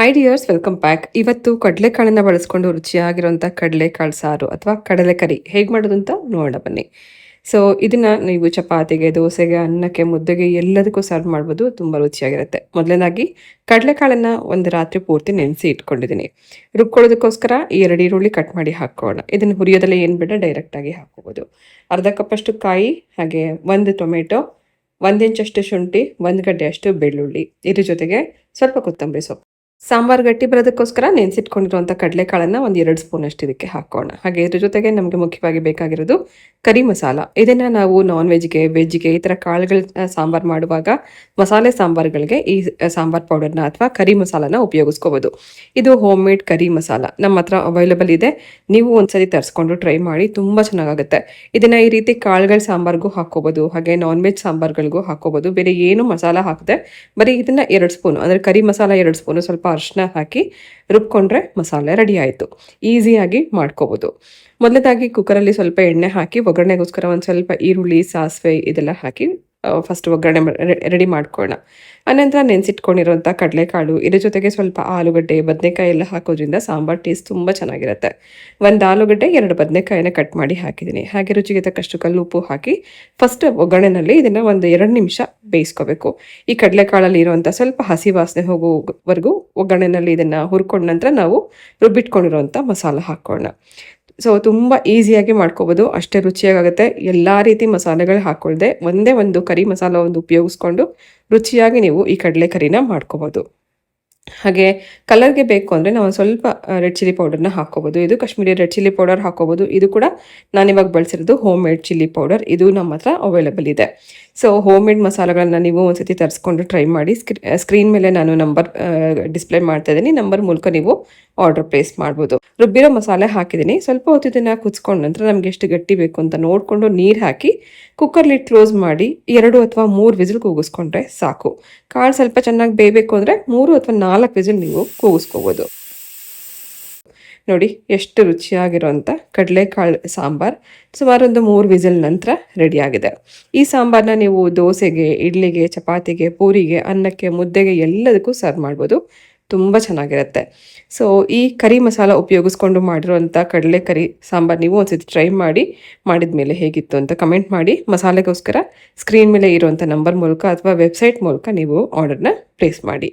Hi dears welcome back ಇವತ್ತು ಕಡಲೆಕಾಳನ್ನ ಬಳಸ್ಕೊಂಡು ರುಚಿಯಾಗಿರುವಂಥ ಕಡಲೆಕಾಳು ಸಾರು ಅಥವಾ ಕಡಲೆಕರಿ ಹೇಗೆ ಮಾಡೋದು ಅಂತ ನೋಡೋಣ ಬನ್ನಿ. ಸೊ ಇದನ್ನ ನೀವು ಚಪಾತಿಗೆ, ದೋಸೆಗೆ, ಅನ್ನಕ್ಕೆ, ಮುದ್ದೆಗೆ ಎಲ್ಲದಕ್ಕೂ ಸರ್ವ್ ಮಾಡ್ಬೋದು. ತುಂಬ ರುಚಿಯಾಗಿರುತ್ತೆ. ಮೊದಲನೇದಾಗಿ ಕಡಲೆಕಾಳನ್ನ ಒಂದು ರಾತ್ರಿ ಪೂರ್ತಿ ನೆನೆಸಿ ಇಟ್ಕೊಂಡಿದ್ದೀನಿ. ರುಬ್ಕೊಳ್ಳೋದಕ್ಕೋಸ್ಕರ ಈ ಎರಡು ಈರುಳ್ಳಿ ಕಟ್ ಮಾಡಿ ಹಾಕೋಣ. ಇದನ್ನು ಹುರಿಯೋದಲ್ಲೇ ಏನು ಬೇಡ ಡೈರೆಕ್ಟಾಗಿ ಹಾಕೋಬೋದು. ಅರ್ಧ ಕಪ್ಪಷ್ಟು ಕಾಯಿ, ಹಾಗೆ ಒಂದು ಟೊಮೆಟೊ ಒಂದಿಂಚಷ್ಟು ಶುಂಠಿ, ಒಂದು ಗಡ್ಡೆಯಷ್ಟು ಬೆಳ್ಳುಳ್ಳಿ. ಇದ್ರ ಜೊತೆಗೆ ಸ್ವಲ್ಪ ಕೊತ್ತಂಬರಿ ಸೊಪ್ಪು. ಸಾಂಬಾರ್ ಗಟ್ಟಿ ಬರೋದಕ್ಕೋಸ್ಕರ ನೆನೆಸಿಟ್ಕೊಂಡಿರುವಂಥ ಕಡಲೆಕಾಳನ್ನು ಒಂದು ಎರಡು ಸ್ಪೂನ್ ಅಷ್ಟು ಇದಕ್ಕೆ ಹಾಕೋಣ. ಹಾಗೆ ಇದ್ರ ಜೊತೆಗೆ ನಮಗೆ ಮುಖ್ಯವಾಗಿ ಬೇಕಾಗಿರೋದು ಕರಿ ಮಸಾಲ. ಇದನ್ನು ನಾವು ನಾನ್ ವೆಜ್ಗೆ ವೆಜ್ಗೆ ಈ ಥರ ಕಾಳುಗಳ ಸಾಂಬಾರು ಮಾಡುವಾಗ ಮಸಾಲೆ ಸಾಂಬಾರುಗಳಿಗೆ ಈ ಸಾಂಬಾರ್ ಪೌಡರ್ನ ಅಥವಾ ಕರಿ ಮಸಾಲನ ಉಪಯೋಗಿಸ್ಕೋಬೋದು. ಇದು ಹೋಮ್ ಮೇಡ್ ಕರಿ ಮಸಾಲ. ನಮ್ಮ ಹತ್ರ ಅವೈಲೇಬಲ್ ಇದೆ. ನೀವು ಒಂದ್ಸರಿ ತರಿಸ್ಕೊಂಡು ಟ್ರೈ ಮಾಡಿ ತುಂಬ ಚೆನ್ನಾಗಾಗುತ್ತೆ. ಇದನ್ನು ಈ ರೀತಿ ಕಾಳುಗಳ ಸಾಂಬಾರ್ಗೂ ಹಾಕೋಬೋದು ಹಾಗೆ ನಾನ್ ವೆಜ್ ಸಾಂಬಾರ್ಗಳಿಗೂ ಹಾಕೋಬೋದು ಬೇರೆ ಏನು ಮಸಾಲ ಹಾಕದೆ, ಬರೀ ಇದನ್ನು ಎರಡು ಸ್ಪೂನು ಅಂದರೆ ಕರಿ ಮಸಾಲ ಎರಡು ಸ್ಪೂನು ಸ್ವಲ್ಪ ಅರಿಶಿನ ಹಾಕಿ ರುಬ್ಕೊಂಡ್ರೆ ಮಸಾಲೆ ರೆಡಿ ಆಯಿತು. ಈಸಿಯಾಗಿ ಮಾಡ್ಕೋಬೋದು. ಮೊದಲದಾಗಿ ಕುಕ್ಕರಲ್ಲಿ ಸ್ವಲ್ಪ ಎಣ್ಣೆ ಹಾಕಿ ಒಗ್ಗರಣೆಗೋಸ್ಕರ ಒಂದು ಸ್ವಲ್ಪ ಈರುಳ್ಳಿ, ಸಾಸಿವೆ ಇದೆಲ್ಲ ಹಾಕಿ ಫಸ್ಟ್ ಒಗ್ಗರಣೆ ರೆಡಿ ಮಾಡ್ಕೊಳ್ಳೋಣ. ಅನಂತರ ನೆನೆಸಿಟ್ಕೊಂಡಿರೋಂಥ ಕಡಲೆಕಾಳು, ಇದರ ಜೊತೆಗೆ ಸ್ವಲ್ಪ ಆಲೂಗಡ್ಡೆ, ಬದನೆಕಾಯಿ ಎಲ್ಲ ಹಾಕೋದ್ರಿಂದ ಸಾಂಬಾರ್ ಟೇಸ್ಟ್ ತುಂಬ ಚೆನ್ನಾಗಿರುತ್ತೆ. ಒಂದು ಆಲೂಗಡ್ಡೆ, ಎರಡು ಬದನೆಕಾಯಿನ ಕಟ್ ಮಾಡಿ ಹಾಕಿದ್ದೀನಿ. ಹಾಗೆ ರುಚಿಗೆ ತಕ್ಕಷ್ಟು ಕಲ್ಲು ಉಪ್ಪು ಹಾಕಿ ಫಸ್ಟ್ ಒಗ್ಗರಣೆನಲ್ಲಿ ಇದನ್ನು ಒಂದು ಎರಡು ನಿಮಿಷ ಬೇಯಿಸ್ಕೋಬೇಕು. ಈ ಕಡಲೆಕಾಳಲ್ಲಿ ಇರುವಂಥ ಸ್ವಲ್ಪ ಹಸಿ ವಾಸನೆ ಹೋಗೋವರೆಗೂ ಒಗ್ಗರಣೆನಲ್ಲಿ ಇದನ್ನು ಹುರ್ಕೊಂಡ ನಂತರ ನಾವು ರುಬ್ಬಿಟ್ಕೊಂಡಿರುವಂಥ ಮಸಾಲ ಹಾಕೋಣ ಸೊ ತುಂಬ ಈಸಿಯಾಗಿ ಮಾಡ್ಕೋಬೋದು. ಅಷ್ಟೇ ರುಚಿಯಾಗುತ್ತೆ ಎಲ್ಲ ರೀತಿ ಮಸಾಲೆಗಳು ಹಾಕೊಳ್ಳದೆ ಒಂದೇ ಒಂದು ಕರಿ ಮಸಾಲ ಒಂದು ಉಪಯೋಗಿಸ್ಕೊಂಡು ರುಚಿಯಾಗಿ ನೀವು ಈ ಕಡಲೆ ಕರಿನ ಮಾಡ್ಕೋಬೋದು. ಹಾಗೆ ಕಲರ್ಗೆ ಬೇಕು ಅಂದರೆ ನಾವು ಸ್ವಲ್ಪ ರೆಡ್ ಚಿಲ್ಲಿ ಪೌಡರ್ನ ಹಾಕೋಬೋದು. ಇದು ಕಾಶ್ಮೀರಿ ರೆಡ್ ಚಿಲ್ಲಿ ಪೌಡರ್ ಹಾಕೋಬೋದು. ಇದು ಕೂಡ ನಾನಿವಾಗ ಬಳಸಿರೋದು ಹೋಮ್ ಮೇಡ್ ಚಿಲ್ಲಿ ಪೌಡರ್ ಇದು ನಮ್ಮ ಹತ್ರ ಅವೈಲೇಬಲ್ ಇದೆ. ಸೊ ಹೋಮ್ ಮೇಡ್ ಮಸಾಲೆಗಳನ್ನ ನೀವು ಒಂದ್ಸತಿ ತರಿಸ್ಕೊಂಡು ಟ್ರೈ ಮಾಡಿ. ಸ್ಕ್ರೀನ್ ಮೇಲೆ ನಾನು ನಂಬರ್ ಡಿಸ್ಪ್ಲೇ ಮಾಡ್ತಾ ಇದ್ದೀನಿ. ನಂಬರ್ ಮೂಲಕ ನೀವು ಆರ್ಡರ್ ಪ್ಲೇಸ್ ಮಾಡ್ಬೋದು. ರುಬ್ಬಿರೋ ಮಸಾಲೆ ಹಾಕಿದ್ದೀನಿ. ಸ್ವಲ್ಪ ಹೊತ್ತು ಇದನ್ನು ಕುಚ್ಕೊಂಡ ನಂತರ ನಮ್ಗೆ ಎಷ್ಟು ಗಟ್ಟಿ ಬೇಕು ಅಂತ ನೋಡಿಕೊಂಡು ನೀರು ಹಾಕಿ ಕುಕ್ಕರ್ಲಿ ಕ್ಲೋಸ್ ಮಾಡಿ ಎರಡು ಅಥವಾ ಮೂರು ವಿಸಿಲ್ ಕೂಗಿಸ್ಕೊಂಡ್ರೆ ಸಾಕು. ಕಾಳು ಸ್ವಲ್ಪ ಚೆನ್ನಾಗಿ ಬೇಯಬೇಕು ಅಂದರೆ ಮೂರು ಅಥವಾ ನಾಲ್ಕು ವಿಸಿಲ್ ನೀವು ಕೂಗಿಸ್ಕೋಬೋದು. ನೋಡಿ, ಎಷ್ಟು ರುಚಿಯಾಗಿರೋಂಥ ಕಡಲೆಕಾಳು ಸಾಂಬಾರು ಸುಮಾರು ಒಂದು ಮೂರು ವಿಸಿಲ್ ನಂತರ ರೆಡಿಯಾಗಿದೆ. ಈ ಸಾಂಬಾರನ್ನ ನೀವು ದೋಸೆಗೆ, ಇಡ್ಲಿಗೆ, ಚಪಾತಿಗೆ, ಪೂರಿಗೆ, ಅನ್ನಕ್ಕೆ, ಮುದ್ದೆಗೆ ಎಲ್ಲದಕ್ಕೂ ಸರ್ವ್ ಮಾಡ್ಬೋದು. ತುಂಬ ಚೆನ್ನಾಗಿರುತ್ತೆ. ಸೊ ಈ ಕರಿ ಮಸಾಲ ಉಪಯೋಗಿಸ್ಕೊಂಡು ಮಾಡಿರುವಂಥ ಕಡಲೆ ಕರಿ ಸಾಂಬಾರು ನೀವು ಒಂದ್ಸತಿ ಟ್ರೈ ಮಾಡಿ, ಮಾಡಿದ ಮೇಲೆ ಹೇಗಿತ್ತು ಅಂತ ಕಮೆಂಟ್ ಮಾಡಿ. ಮಸಾಲೆಗೋಸ್ಕರ ಸ್ಕ್ರೀನ್ ಮೇಲೆ ಇರುವಂಥ ನಂಬರ್ ಮೂಲಕ ಅಥವಾ ವೆಬ್ಸೈಟ್ ಮೂಲಕ ನೀವು ಆರ್ಡರ್ನ ಪ್ಲೇಸ್ ಮಾಡಿ.